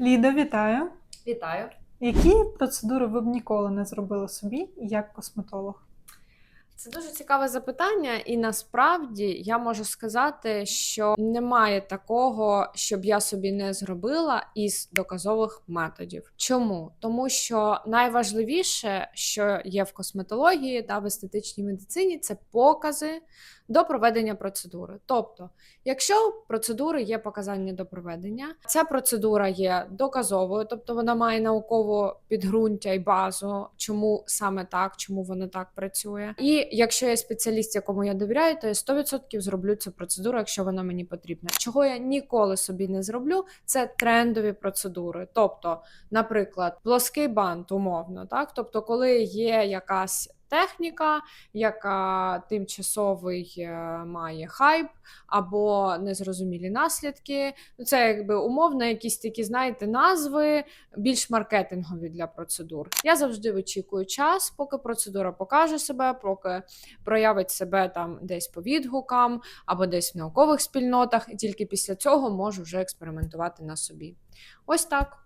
Лідо, вітаю! Вітаю. Які процедури ви б ніколи не зробили собі як косметолог? Це дуже цікаве запитання, і насправді я можу сказати, що немає такого, щоб я собі не зробила із доказових методів. Чому? Тому що найважливіше, що є в косметології та в естетичній медицині, це покази до проведення процедури. Тобто, якщо процедури є показання до проведення, ця процедура є доказовою, тобто вона має наукове підґрунтя і базу, чому саме так, чому воно так працює. І якщо є спеціаліст, якому я довіряю, то я 100% зроблю цю процедуру, якщо вона мені потрібна. Чого я ніколи собі не зроблю, це трендові процедури. Тобто, наприклад, плоский бант, умовно, так тобто, коли є якась. Техніка, яка тимчасовий е, має хайп або незрозумілі наслідки. Ну, це якби умовно якісь такі, знаєте, назви більш маркетингові для процедур. Я завжди вичікую час, поки процедура покаже себе, поки проявить себе там десь по відгукам або десь в наукових спільнотах, і тільки після цього можу вже експериментувати на собі. Ось так.